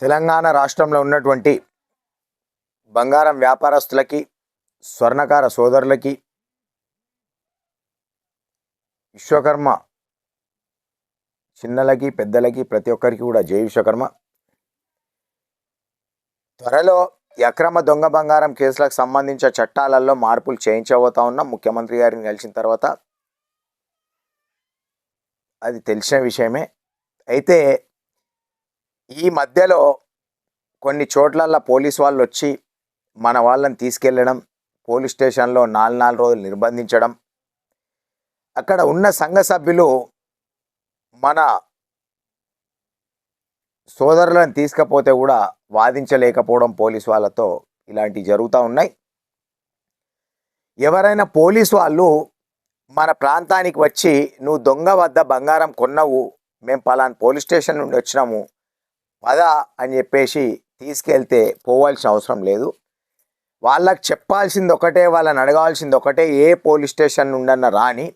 తెలంగాణ రాష్ట్రంలో ఉన్నటువంటి బంగారం వ్యాపారస్తులకి స్వర్ణకార సోదరులకి విశ్వకర్మ చిన్నలకి పెద్దలకి ప్రతి ఒక్కరికి కూడా జై విశ్వకర్మ. త్వరలో అక్రమ దొంగ బంగారం కేసులకు సంబంధించిన చట్టాలలో మార్పులు చేయించబోతా ఉన్నాం. ముఖ్యమంత్రి గారిని కలిసిన తర్వాత అది తెలిసిన విషయమే. అయితే ఈ మధ్యలో కొన్ని చోట్లల్లో పోలీస్ వాళ్ళు వచ్చి మన వాళ్ళని తీసుకెళ్ళడం పోలీస్ స్టేషన్లో నాలుగు నాలుగు రోజులు నిర్బంధించడం. అక్కడ ఉన్న సంఘ సభ్యులు మన సోదరులను తీసుకపోతే కూడా వాదించలేకపోవడం పోలీస్ వాళ్ళతో ఇలాంటివి జరుగుతూ ఉన్నాయి. ఎవరైనా పోలీస్ వాళ్ళు మన ప్రాంతానికి వచ్చి నువ్వు దొంగ వద్ద బంగారం కొన్నావు మేము పలానా పోలీస్ స్టేషన్ నుండి వచ్చినాము పద అని చెప్పేసి తీసుకెళ్తే పోవాల్సిన అవసరం లేదు. వాళ్ళకి చెప్పాల్సింది ఒకటే వాళ్ళని అడగాల్సింది ఒకటే ఏ పోలీస్ స్టేషన్ నుండన్న రాని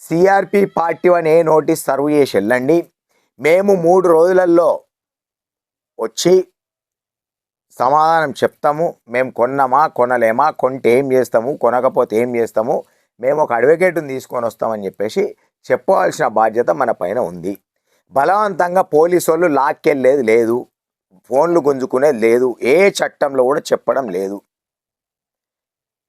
సిఆర్పి పార్టీ అని ఏ నోటీస్ సర్వ్ చేసి వెళ్ళండి. మేము మూడు రోజులలో వచ్చి సమాధానం చెప్తాము. మేము కొన్నామా కొనలేమా కొంటే ఏం చేస్తాము కొనకపోతే ఏం చేస్తాము మేము ఒక అడ్వకేట్ని తీసుకొని వస్తామని చెప్పేసి చెప్పవలసిన బాధ్యత మన పైన ఉంది. బలవంతంగా పోలీసు వాళ్ళు లాక్కెళ్ళేది లేదు. ఫోన్లు గుంజుకునేది లేదు. ఏ చట్టంలో కూడా చెప్పడం లేదు.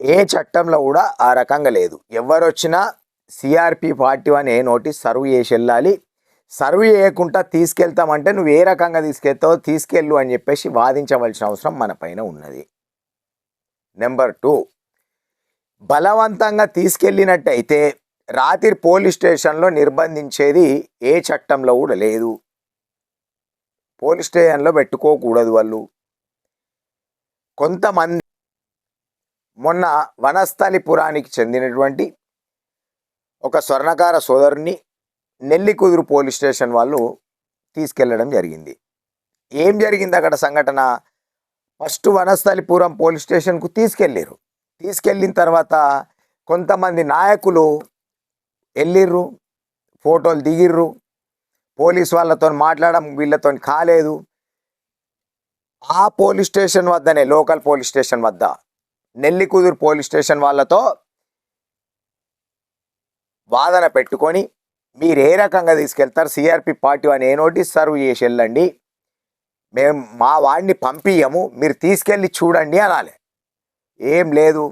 ఏ చట్టంలో కూడా ఆ రకంగా లేదు. ఎవరొచ్చినా CRP party one A notice serve చేసి వెళ్ళాలి. సర్వ్ చేయకుండా తీసుకెళ్తామంటే నువ్వు ఏ రకంగా తీసుకెళ్తావో తీసుకెళ్ళు అని చెప్పేసి వాదించవలసిన అవసరం మన పైన ఉన్నది. నెంబర్ టూ బలవంతంగా తీసుకెళ్ళినట్టయితే రాత్రి పోలీస్ స్టేషన్లో నిర్బంధించేది ఏ చట్టంలో కూడా లేదు. పోలీస్ స్టేషన్లో పెట్టుకోకూడదు వాళ్ళు. కొంతమంది మొన్న వనస్థలిపురానికి చెందినటువంటి ఒక స్వర్ణకార సోదరుని నెల్లికుదురు పోలీస్ స్టేషన్ వాళ్ళు తీసుకెళ్ళడం జరిగింది. ఏం జరిగింది అక్కడ సంఘటన? ఫస్ట్ వనస్థలిపురం పోలీస్ స్టేషన్కు తీసుకెళ్ళారు తీసుకెళ్ళిన తర్వాత కొంతమంది నాయకులు వెళ్ళిర్రు ఫోటోలు దిగిర్రు పోలీస్ వాళ్ళతో మాట్లాడడం వీళ్ళతో కాలేదు. ఆ పోలీస్ స్టేషన్ వద్దనే లోకల్ పోలీస్ స్టేషన్ వద్ద నెల్లికుదురు పోలీస్ స్టేషన్ వాళ్ళతో వాదన పెట్టుకొని మీరు ఏ రకంగా తీసుకెళ్తారు సిఆర్పి పార్టీ అని ఏ నోటీస్ సర్వ్ చేసి వెళ్ళండి మేము మా వాడిని పంపియము మీరు తీసుకెళ్ళి చూడండి అనాలి. ఏం లేదు.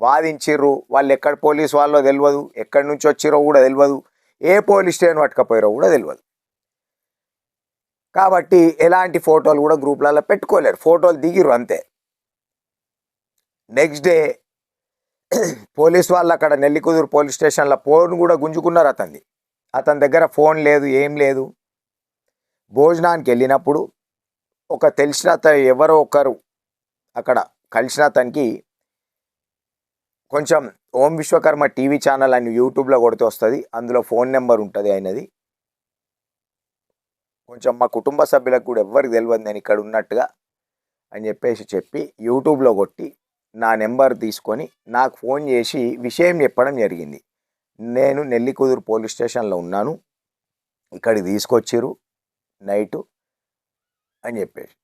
వాదించిర్రు. వాళ్ళు ఎక్కడ పోలీస్ వాళ్ళో తెలియదు ఎక్కడి నుంచి వచ్చిరో కూడా తెలియదు ఏ పోలీస్ స్టేషన్ పట్టుకపోయారో కూడా తెలియదు కాబట్టి ఎలాంటి ఫోటోలు కూడా గ్రూప్లలో పెట్టుకోలేరు. ఫోటోలు దిగిరు అంతే. నెక్స్ట్ డే పోలీస్ వాళ్ళు అక్కడ నెల్లికుదురు పోలీస్ స్టేషన్లో ఫోన్ కూడా గుంజుకున్నారు అతన్ని. అతని దగ్గర ఫోన్ లేదు ఏం లేదు. భోజనానికి వెళ్ళినప్పుడు ఒక తెలిసిన అతను ఎవరో ఒకరు అక్కడ కలిసిన అతనికి కొంచెం ఓం విశ్వకర్మ టీవీ ఛానల్ అని యూట్యూబ్లో కొడితే వస్తుంది. అందులో ఫోన్ నెంబర్ ఉంటుంది ఆయనది. కొంచెం మా కుటుంబ సభ్యులకు కూడా ఎవ్వరికి తెలియదు నేను ఇక్కడ ఉన్నట్టుగా అని చెప్పేసి చెప్పి యూట్యూబ్లో కొట్టి నా నెంబర్ తీసుకొని నాకు ఫోన్ చేసి విషయం చెప్పడం జరిగింది. నేను నెల్లికుదురు పోలీస్ స్టేషన్లో ఉన్నాను. ఇక్కడికి తీసుకొచ్చిర్రు నైటు అని చెప్పేసి.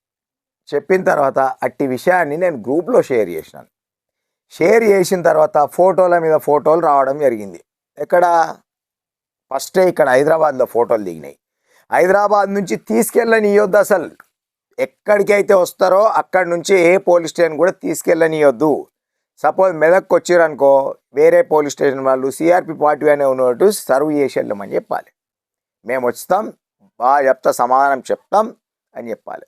చెప్పిన తర్వాత అట్టి విషయాన్ని నేను గ్రూప్లో షేర్ చేసినాను. షేర్ చేసిన తర్వాత ఫోటోల మీద ఫోటోలు రావడం జరిగింది. ఎక్కడ? ఫస్టే ఇక్కడ హైదరాబాద్లో ఫోటోలు దిగినాయి. హైదరాబాద్ నుంచి తీసుకెళ్ళనియొద్దు అసలు. ఎక్కడికైతే వస్తారో అక్కడి నుంచి ఏ పోలీస్ స్టేషన్ కూడా తీసుకెళ్ళనియొద్దు సపోజ్ మెదక్కి వచ్చిరనుకో వేరే పోలీస్ స్టేషన్ వాళ్ళు సిఆర్పి పార్టీ అనే ఉన్నట్టు సర్వ్ చేసి వెళ్ళమని చెప్పాలి. మేము వస్తాం బాగా చెప్తా సమాధానం చెప్తాం అని చెప్పాలి.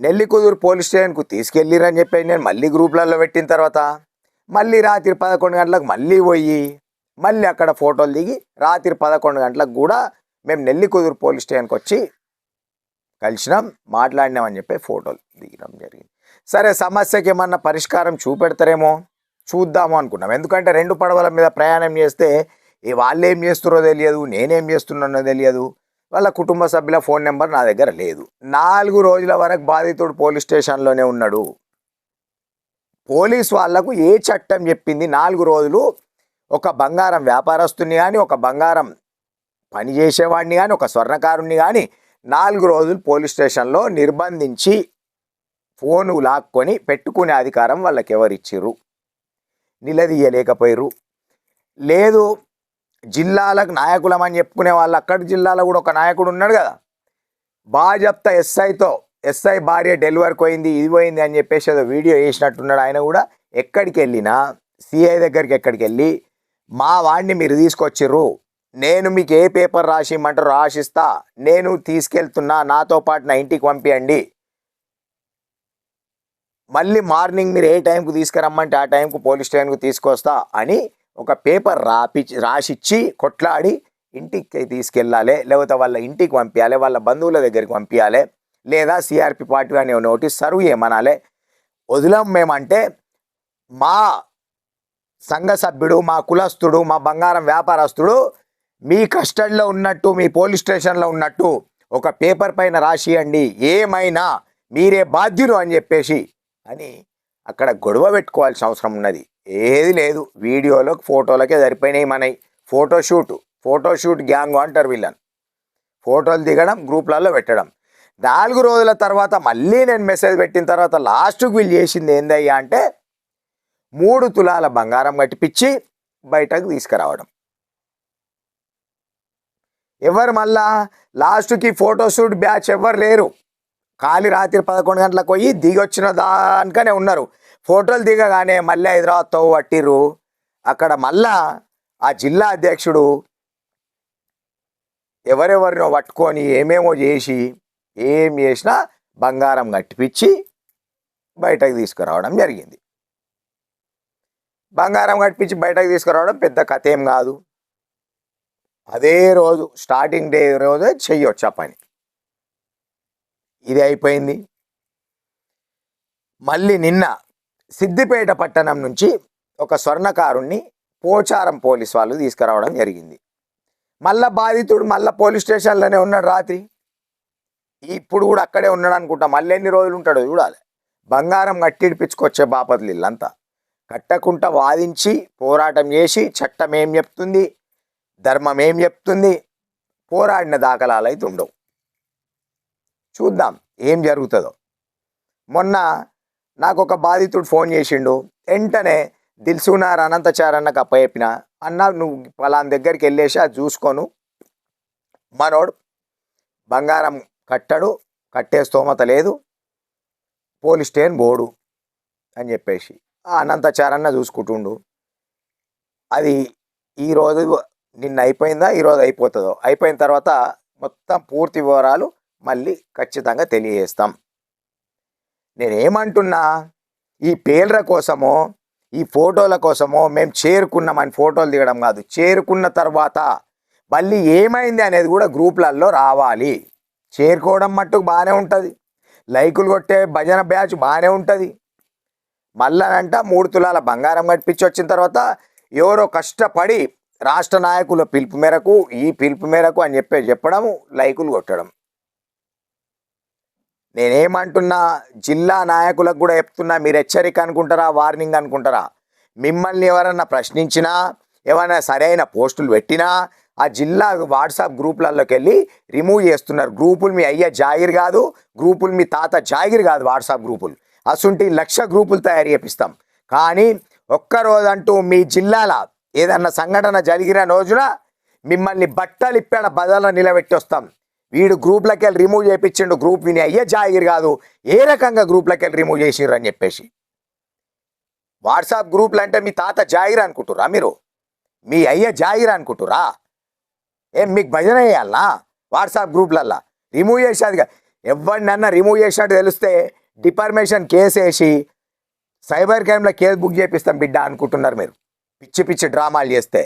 నెల్లికుదురు పోలీస్ స్టేషన్కు తీసుకెళ్ళిరని చెప్పి నేను మళ్ళీ గ్రూప్లలో పెట్టిన తర్వాత మళ్ళీ రాత్రి పదకొండు గంటలకు మళ్ళీ పోయి మళ్ళీ అక్కడ ఫోటోలు దిగి రాత్రి పదకొండు గంటలకు కూడా మేము నెల్లికుదురు పోలీస్ స్టేషన్కి వచ్చి కలిసినాం మాట్లాడినామని చెప్పి ఫోటోలు దిగడం జరిగింది. సరే సమస్యకి ఏమన్నా పరిష్కారం చూపెడతారేమో చూద్దాము అనుకున్నాం. ఎందుకంటే రెండు పడవల మీద ప్రయాణం చేస్తే వాళ్ళేం వాళ్ళు ఏం చేస్తున్నారో తెలియదు నేనేం చేస్తున్నానో తెలియదు. వాళ్ళ కుటుంబ సభ్యుల ఫోన్ నెంబర్ నా దగ్గర లేదు. నాలుగు రోజుల వరకు బాధితుడు పోలీస్ స్టేషన్లోనే ఉన్నాడు. పోలీస్ వాళ్ళకు ఏ చట్టం చెప్పింది? నాలుగు రోజులు ఒక బంగారం వ్యాపారస్తుని కానీ ఒక బంగారం పని చేసేవాడిని కానీ ఒక స్వర్ణకారుణ్ణి కానీ నాలుగు రోజులు పోలీస్ స్టేషన్లో నిర్బంధించి ఫోను లాక్కొని పెట్టుకునే అధికారం వాళ్ళకి ఎవరిచ్చిర్రు నిలదీయలేకపోయారు లేదు జిల్లాలకు నాయకులం అని చెప్పుకునే వాళ్ళు అక్కడి జిల్లాలో కూడా ఒక నాయకుడు ఉన్నాడు కదా. బాజప్తా ఎస్ఐతో ఎస్ఐ భార్య డెలివరీ పోయింది ఇది పోయింది అని చెప్పేసి ఏదో వీడియో వేసినట్టున్నాడు ఆయన కూడా. ఎక్కడికి వెళ్ళినా సిఐ దగ్గరికి ఎక్కడికి వెళ్ళి మా వాడిని మీరు తీసుకొచ్చిర్రు నేను మీకు ఏ పేపర్ రాసి రాసిస్తా నేను తీసుకెళ్తున్నా నాతో పాటు నా ఇంటికి పంపియండి. మళ్ళీ మార్నింగ్ మీరు ఏ టైంకు తీసుకురమ్మంటే ఆ టైంకు పోలీస్ స్టేషన్కు తీసుకొస్తా అని ఒక పేపర్ రాపి రాసిచ్చి కొట్లాడి ఇంటికి తీసుకెళ్ళాలి లేకపోతే వాళ్ళ ఇంటికి పంపించాలి వాళ్ళ బంధువుల దగ్గరికి పంపించాలి లేదా సిఆర్పి పార్టీ అనే నోటీస్ సర్వ్ చేయమనాలి. వదిలం మేమంటే మా సంఘ సభ్యుడు మా కులస్తుడు మా బంగారం వ్యాపారస్తుడు మీ కస్టడీలో ఉన్నట్టు మీ పోలీస్ స్టేషన్లో ఉన్నట్టు ఒక పేపర్ పైన రాసియండి ఏమైనా మీరే బాధ్యులు అని చెప్పేసి అని అక్కడ గొడవ పెట్టుకోవాల్సిన అవసరం ఉన్నది. ఏది లేదు. వీడియోలో ఫోటోలకే సరిపోయినాయి మనవి ఫోటోషూట్ ఫోటోషూట్ గ్యాంగ్ అంటారు వీళ్ళని. ఫోటోలు దిగడం గ్రూప్లలో పెట్టడం. నాలుగు రోజుల తర్వాత మళ్ళీ నేను మెసేజ్ పెట్టిన తర్వాత లాస్ట్కి వీళ్ళు చేసింది ఏందయ్యా అంటే మూడు తులాల బంగారం కట్టిపిచ్చి బయటకు తీసుకురావడం. ఎవరు మళ్ళా? లాస్ట్కి ఫోటోషూట్ బ్యాచ్ ఎవరు లేరు. ఖాళీ రాత్రి పదకొండు గంటలకు పోయి దిగొచ్చిన దానికనే ఉన్నారు. ఫోటోలు దిగగానే మళ్ళీ హైదరాబాద్తో పట్టిర్రు. అక్కడ మళ్ళా ఆ జిల్లా అధ్యక్షుడు ఎవరెవరినో పట్టుకొని ఏమేమో చేసి ఏం చేసినా బంగారం కట్టిపిచ్చి బయటకు తీసుకురావడం జరిగింది. బంగారం కట్టించి బయటకు తీసుకురావడం పెద్ద కథ ఏం కాదు. అదే రోజు స్టార్టింగ్ డే రోజే చెయ్యొచ్చు ఆ పని. ఇది అయిపోయింది. మళ్ళీ నిన్న సిద్దిపేట పట్టణం నుంచి ఒక స్వర్ణకారుణ్ణి పోచారం పోలీస్ వాళ్ళు తీసుకురావడం జరిగింది. మళ్ళా బాధితుడు మళ్ళా పోలీస్ స్టేషన్లోనే ఉన్నాడు రాత్రి. ఇప్పుడు కూడా అక్కడే ఉన్నాడు అనుకుంటా. మళ్ళీ ఎన్ని రోజులు ఉంటాడో చూడాలి. బంగారం కట్టిడిపించుకొచ్చే బాపతులు ఇల్లంతా. కట్టకుండా వాదించి పోరాటం చేసి చట్టం ఏం చెప్తుంది? ధర్మం ఏం చెప్తుంది? పోరాడిన దాఖలాలు అయితే ఉండవు. చూద్దాం ఏం జరుగుతుందో. మొన్న నాకు ఒక బాధితుడు ఫోన్ చేసిండు వెంటనే దిల్సునార్ అనంతచారన్నకు అప్పచెప్పిన అన్న నువ్వు పలానా దగ్గరికి వెళ్ళేసి అది చూసుకోను. మనోడు బంగారం కట్టడు కట్టే స్తోమత లేదు పోలీస్ స్టేషన్ బోడు అని చెప్పేసి అనంతచారన్న చూసుకుంటుండు. అది ఈరోజు నిన్న అయిపోయిందా? ఈరోజు అయిపోతుందో. అయిపోయిన తర్వాత మొత్తం పూర్తి వివరాలు మళ్ళీ ఖచ్చితంగా తెలియజేస్తాం. నేనేమంటున్నా ఈ పేర్ల కోసమో ఈ ఫోటోల కోసమో మేము చేరుకున్నామని ఫోటోలు దిగడం కాదు. చేరుకున్న తర్వాత మళ్ళీ ఏమైంది అనేది కూడా గ్రూపులలో రావాలి. చేరుకోవడం మట్టుకు బాగానే ఉంటుంది. లైకులు కొట్టే భజన బ్యాచ్ బాగానే ఉంటుంది. మళ్ళనంట మూడు తులాల బంగారం కట్టించి వచ్చిన తర్వాత ఎవరో కష్టపడి రాష్ట్ర నాయకుల పిలుపు మేరకు ఈ పిలుపు మేరకు అని చెప్పి చెప్పడం లైకులు కొట్టడం. నేనేమంటున్నా జిల్లా నాయకులకు కూడా చెప్తున్నా మీరు హెచ్చరిక అనుకుంటారా వార్నింగ్ అనుకుంటారా? మిమ్మల్ని ఎవరన్నా ప్రశ్నించినా ఏమైనా సరైన పోస్టులు పెట్టినా ఆ జిల్లా వాట్సాప్ గ్రూపులలోకి వెళ్ళి రిమూవ్ చేస్తున్నారు. గ్రూపులు మీ అయ్య జాగిర్ కాదు గ్రూపులు మీ తాత జాగిర్ కాదు వాట్సాప్ గ్రూపులు. అసుంటి లక్ష గ్రూపులు తయారు చేపిస్తాం. కానీ ఒక్కరోజంటూ మీ జిల్లాల ఏదన్నా సంఘటన జరిగిన రోజున మిమ్మల్ని బట్టలిప్పిన బదల నిలబెట్టి వస్తాం వీడు గ్రూప్లకి వెళ్ళి రిమూవ్ చేయించిండు గ్రూప్ విని అయ్యే జాగిరి కాదు ఏ రకంగా గ్రూప్లకి వెళ్ళి రిమూవ్ చేసిర్రు అని చెప్పేసి. వాట్సాప్ గ్రూప్లు అంటే మీ తాత జాగిర్ అనుకుంటురా మీరు? మీ అయ్య జాగిర్ అనుకుంటురా ఏం మీకు భజన చేయాలనా? వాట్సాప్ గ్రూప్లల్లా రిమూవ్ చేసేదిగా ఎవరినన్నా రిమూవ్ చేసినట్టు తెలిస్తే డిపార్మేషన్ కేసు వేసి సైబర్ క్రైమ్లో కేసు బుక్ చేపిస్తాం బిడ్డ అనుకుంటున్నారు మీరు. పిచ్చి పిచ్చి డ్రామాలు చేస్తే.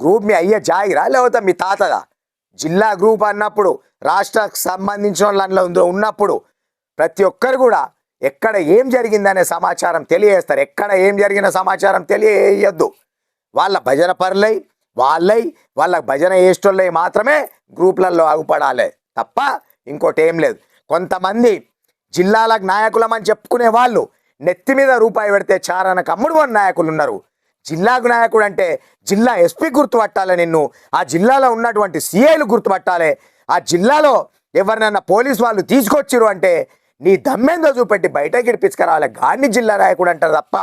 గ్రూప్ మీ అయ్యే జాగిరా లేకపోతే మీ తాతదా? జిల్లా గ్రూప్ అన్నప్పుడు రాష్ట్రకు సంబంధించిన వాళ్ళు అందులో ఉన్నప్పుడు ప్రతి ఒక్కరు కూడా ఎక్కడ ఏం జరిగిందనే సమాచారం తెలియజేస్తారు. ఎక్కడ ఏం జరిగిన సమాచారం తెలియజేయద్దు. వాళ్ళ భజన పరులై వాళ్ళై వాళ్ళ భజన వేసేటోళ్ళై మాత్రమే గ్రూప్లలో అగుపడాలి తప్ప ఇంకోటి ఏం లేదు. కొంతమంది జిల్లాలకు నాయకులమని చెప్పుకునే వాళ్ళు నెత్తి మీద రూపాయి పెడితే చారన కమ్ముడు నాయకులు ఉన్నారు. జిల్లాకు నాయకుడు అంటే జిల్లా ఎస్పీ గుర్తుపట్టాలి నిన్ను. ఆ జిల్లాలో ఉన్నటువంటి సిఐలు గుర్తుపట్టాలి. ఆ జిల్లాలో ఎవరినన్నా పోలీస్ వాళ్ళు తీసుకొచ్చిరు అంటే నీ దమ్మేందో చూపెట్టి బయటకి ఇడిపించుకురావాలి గాన్ని జిల్లా నాయకుడు అంటారు తప్ప.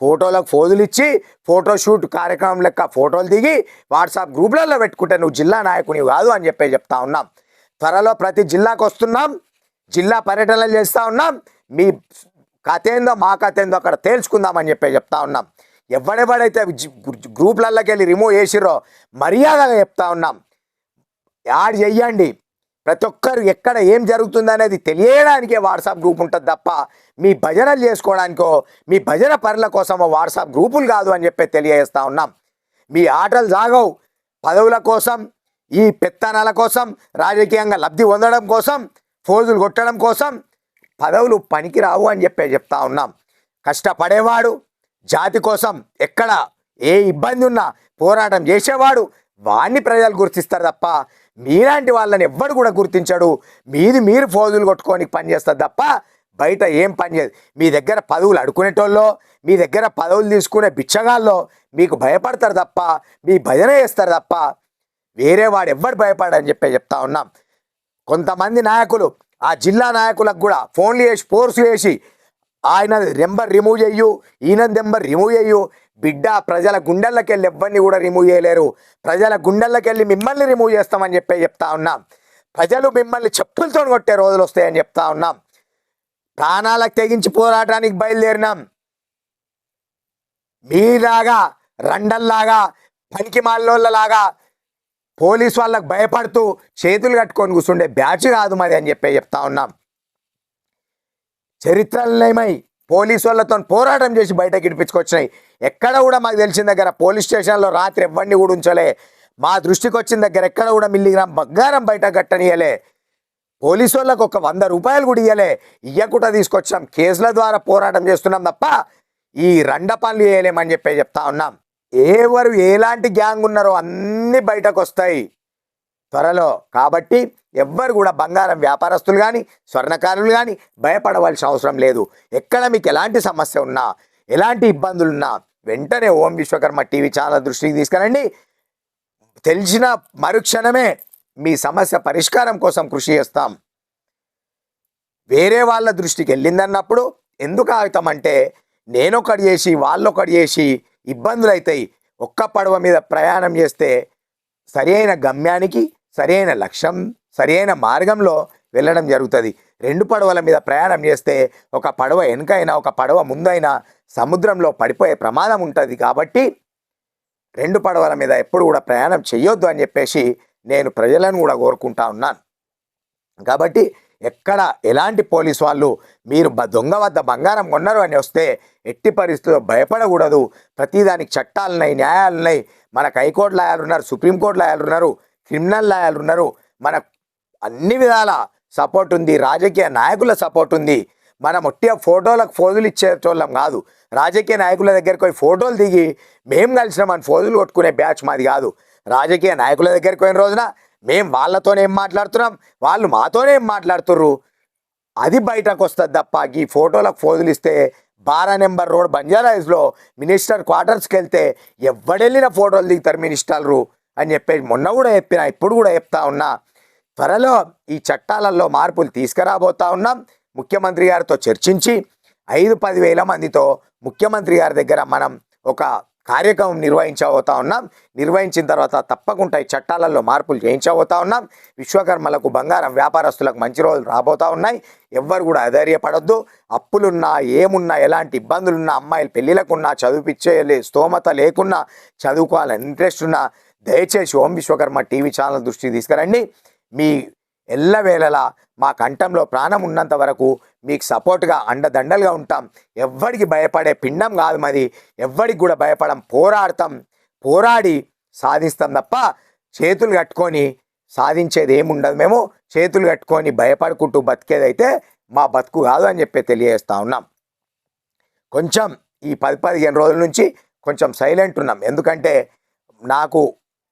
ఫోటోలకు ఫోజులు ఇచ్చి ఫోటో షూట్ కార్యక్రమం లెక్క ఫోటోలు దిగి వాట్సాప్ గ్రూపులలో పెట్టుకుంటే నువ్వు జిల్లా నాయకుని కాదు అని చెప్పి చెప్తా ఉన్నాం. త్వరలో ప్రతి జిల్లాకు వస్తున్నాం. జిల్లా పర్యటనలు చేస్తూ ఉన్నాం. మీ కథ ఏందో మా కథ ఏందో అక్కడ తేల్చుకుందామని చెప్పి చెప్తా ఉన్నాం. ఎవడెవడైతే జి- వెళ్ళి రిమూవ్ చేసిరో మర్యాదగా చెప్తా ఉన్నాం. యాడ్ చెయ్యండి ప్రతి ఒక్కరు ఎక్కడ ఏం జరుగుతుంది అనేది తెలియడానికే వాట్సాప్ గ్రూప్ ఉంటుంది తప్ప మీ భజనలు చేసుకోవడానికో మీ భజన పనుల కోసమో వాట్సాప్ గ్రూపులు కాదు అని చెప్పి తెలియజేస్తా ఉన్నాం. మీ ఆటలు సాగవు. పదవుల కోసం ఈ పెత్తనాల కోసం రాజకీయంగా లబ్ధి పొందడం కోసం ఫోజులు కొట్టడం కోసం పదవులు పనికిరావు అని చెప్పి చెప్తా ఉన్నాం. కష్టపడేవాడు జాతి కోసం ఎక్కడ ఏ ఇబ్బంది ఉన్నా పోరాటం చేసేవాడు వాడిని ప్రజలు గుర్తిస్తారు తప్ప మీలాంటి వాళ్ళని ఎవ్వడు కూడా గుర్తించడు. మీది మీరు ఫోజులు కొట్టుకొని పనిచేస్తారు తప్ప బయట ఏం పని చేయదు. మీ దగ్గర పదవులు అడుకునేటోళ్ళో మీ దగ్గర పదవులు తీసుకునే బిచ్చగాల్లో మీకు భయపడతారు తప్ప మీ భజన చేస్తారు తప్ప వేరే వాడు ఎవ్వడు భయపడని చెప్పి చెప్తా ఉన్నాం. కొంతమంది నాయకులు ఆ జిల్లా నాయకులకు కూడా ఫోన్లు చేసి ఫోర్స్ చేసి ఆయన నెంబర్ రిమూవ్ చెయ్యు ఈయన నెంబర్ రిమూవ్ చెయ్యు బిడ్డ ప్రజల గుండెల్లోకి వెళ్ళి ఎవరిని కూడా రిమూవ్ చేయలేరు. ప్రజల గుండెల్లోకి వెళ్ళి మిమ్మల్ని రిమూవ్ చేస్తామని చెప్పి చెప్తా ఉన్నాం. ప్రజలు మిమ్మల్ని చెప్పులతో కొట్టే రోజులు వస్తాయని చెప్తా ఉన్నాం. ప్రాణాలకు తెగించి పోరాటానికి బయలుదేరినాం. మీలాగా రండల్లాగా పనికి మాలోళ్ళలాగా పోలీస్ వాళ్ళకు భయపడుతూ చేతులు కట్టుకొని కూర్చుండే బ్యాచ్ కాదు మరి అని చెప్పి చెప్తా ఉన్నాం. చరిత్రలమై పోలీసు వాళ్ళతో పోరాటం చేసి బయటకి ఇడిపించుకొచ్చినాయి. ఎక్కడ కూడా మాకు తెలిసిన దగ్గర పోలీస్ స్టేషన్లో రాత్రి ఎవ్వరిని కూడా ఉంచలే. మా దృష్టికి వచ్చిన దగ్గర ఎక్కడ కూడా మిల్లిగ్రామ్ బంగారం బయట కట్టనియలే. పోలీసు వాళ్ళకు ఒక వంద రూపాయలు కూడా ఇయ్యలే. ఇయ్యకుండా తీసుకొచ్చాం కేసుల ద్వారా పోరాటం చేస్తున్నాం తప్ప ఈ రండ పనులు చేయలేమని చెప్పి చెప్తా ఉన్నాం. ఎవరు ఎలాంటి గ్యాంగ్ ఉన్నారో అన్నీ బయటకు వస్తాయి త్వరలో. కాబట్టి ఎవ్వరు కూడా బంగారం వ్యాపారస్తులు కానీ స్వర్ణకారులు కానీ భయపడవలసిన అవసరం లేదు. ఎక్కడ మీకు ఎలాంటి సమస్య ఉన్నా ఎలాంటి ఇబ్బందులు ఉన్నా వెంటనే ఓం విశ్వకర్మ టీవీ ఛానల్ దృష్టికి తీసుకురండి. తెలిసిన మరుక్షణమే మీ సమస్య పరిష్కారం కోసం కృషి చేస్తాం. వేరే వాళ్ళ దృష్టికి వెళ్ళిందన్నప్పుడు ఎందుకు ఆగుతామంటే నేనొకటి చేసి వాళ్ళొకటి చేసి ఇబ్బందులు అవుతాయి ఒక్క పడవ మీద ప్రయాణం చేస్తే సరైన గమ్యానికి సరైన లక్ష్యం సరైన మార్గంలో వెళ్ళడం జరుగుతుంది. రెండు పడవల మీద ప్రయాణం చేస్తే ఒక పడవ వెనుకైనా ఒక పడవ ముందైనా సముద్రంలో పడిపోయే ప్రమాదం ఉంటుంది కాబట్టి రెండు పడవల మీద ఎప్పుడు కూడా ప్రయాణం చేయొద్దు అని చెప్పేసి నేను ప్రజలను కూడా కోరుకుంటా ఉన్నాను. కాబట్టి ఎక్కడ ఎలాంటి పోలీస్ వాళ్ళు మీరు దొంగ వద్ద బంగారం కొన్నారు అని వస్తే ఎట్టి పరిస్థితుల్లో భయపడకూడదు. ప్రతిదానికి చట్టాలున్నాయి న్యాయాలున్నాయి మనకు హైకోర్టు లాయాలు ఉన్నారు సుప్రీంకోర్టు లాయాలు ఉన్నారు క్రిమినల్ లాయాలు ఉన్నారు. మన అన్ని విధాల సపోర్ట్ ఉంది. రాజకీయ నాయకుల సపోర్ట్ ఉంది. మనం ఒట్టిగా ఫోటోలకు ఫోజులు ఇచ్చేటోళ్ళం కాదు. రాజకీయ నాయకుల దగ్గరికి పోయి ఫోటోలు దిగి మేము కలిసినామని ఫోజులు కొట్టుకునే బ్యాచ్ మాది కాదు. రాజకీయ నాయకుల దగ్గరికి పోయిన రోజున మేము వాళ్ళతోనే ఏం మాట్లాడుతున్నాం? వాళ్ళు మాతోనే ఏం మాట్లాడుతుర్రు? అది బయటకు వస్తుంది తప్ప ఈ ఫోటోలకు ఫోజులు ఇస్తే బారా నెంబర్ రోడ్ బంజారాయిస్లో మినిస్టర్ క్వార్టర్స్కి వెళ్తే ఎవడెళ్ళిన ఫోటోలు దిగుతారు మినిస్టర్లు? అని చెప్పేసి మొన్న కూడా చెప్పిన ఇప్పుడు కూడా చెప్తా ఉన్నా. త్వరలో ఈ చట్టాలలో మార్పులు తీసుకురాబోతా ఉన్నాం. ముఖ్యమంత్రి గారితో చర్చించి ఐదు పదివేల మందితో ముఖ్యమంత్రి గారి దగ్గర మనం ఒక కార్యక్రమం నిర్వహించబోతా ఉన్నాం. నిర్వహించిన తర్వాత తప్పకుండా ఈ చట్టాలలో మార్పులు చేయించబోతా ఉన్నాం. విశ్వకర్మలకు బంగారం వ్యాపారస్తులకు మంచి రోజులు రాబోతా ఉన్నాయి. ఎవ్వరు కూడా అధైర్యపడొద్దు. అప్పులున్నా ఏమున్నా ఎలాంటి ఇబ్బందులున్నా అమ్మాయిలు పెళ్ళిళ్ళకున్నా చదివిపించే స్తోమత లేకున్నా చదువుకోవాలని ఇంట్రెస్ట్ ఉన్నా దయచేసి ఓం విశ్వకర్మ టీవీ ఛానల్ దృష్టికి తీసుకురండి. మీ ఎల్లవేళలా మా కంఠంలో ప్రాణం ఉన్నంత వరకు మీకు సపోర్ట్గా అండదండలుగా ఉంటాం. ఎవ్వడికి భయపడే పిండం కాదు మరి ఎవ్వడికి కూడా భయపడం పోరాడతాం. పోరాడి సాధిస్తాం తప్ప చేతులు కట్టుకొని సాధించేది ఏముండదు. మేము చేతులు కట్టుకొని భయపడుకుంటూ బతికేదైతే మా బతుకు కాదు అని చెప్పి తెలియజేస్తూ ఉన్నాం. కొంచెం ఈ పది పదిహేను రోజుల నుంచి కొంచెం సైలెంట్ ఉన్నాం. ఎందుకంటే నాకు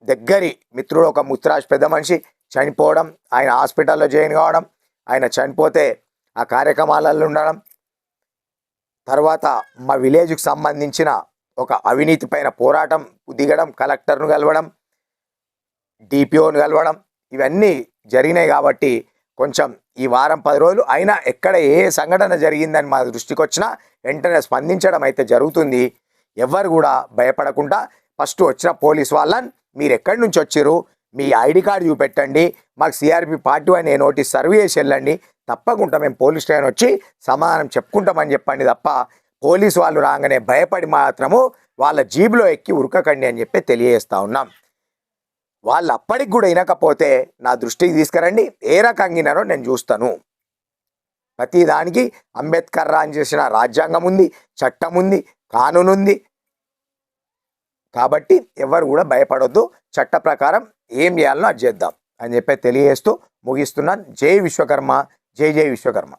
దగ్గరి మిత్రుడు ఒక ముత్రాజ్ పెద్ద మనిషి చనిపోవడం ఆయన హాస్పిటల్లో జాయిన్ కావడం ఆయన చనిపోతే ఆ కార్యక్రమాలలో ఉండడం. తర్వాత మా విలేజ్కి సంబంధించిన ఒక అవినీతి పైన పోరాటం దిగడం కలెక్టర్ను కలవడం డిపిఓను కలవడం ఇవన్నీ జరిగినాయి కాబట్టి కొంచెం ఈ వారం పది రోజులు అయినా ఎక్కడ ఏ సంఘటన జరిగిందని మా దృష్టికి వచ్చినా వెంటనే స్పందించడం అయితే జరుగుతుంది. ఎవరు కూడా భయపడకుండా ఫస్ట్ వచ్చిన పోలీస్ వాళ్ళని మీరు ఎక్కడి నుంచి వచ్చారు? మీ ఐడి కార్డు చూపెట్టండి మాకు సిఆర్పి పార్టీ అని నోటీస్ సర్వ్ చేసి వెళ్ళండి. తప్పకుండా మేము పోలీస్ స్టేషన్ వచ్చి సమాధానం చెప్పుకుంటామని చెప్పండి తప్ప పోలీసు వాళ్ళు రాగానే భయపడి మాత్రము వాళ్ళ జీబులో ఎక్కి ఉరకకండి అని చెప్పి తెలియజేస్తా ఉన్నాం. వాళ్ళు అప్పటికి కూడా వినకపోతే నా దృష్టికి తీసుకురండి. ఏ రకంగా వినారో నేను చూస్తాను. ప్రతి దానికి అంబేద్కర్ రాన్ చేసిన రాజ్యాంగం ఉంది చట్టం ఉంది కానూన్ ఉంది. కాబట్టి ఎవరు కూడా భయపడొద్దు. చట్ట ప్రకారం ఏం చేయాలనో అది చేద్దాం అని చెప్పి తెలియజేస్తూ ముగిస్తున్నాను. జై విశ్వకర్మ జై జై విశ్వకర్మ.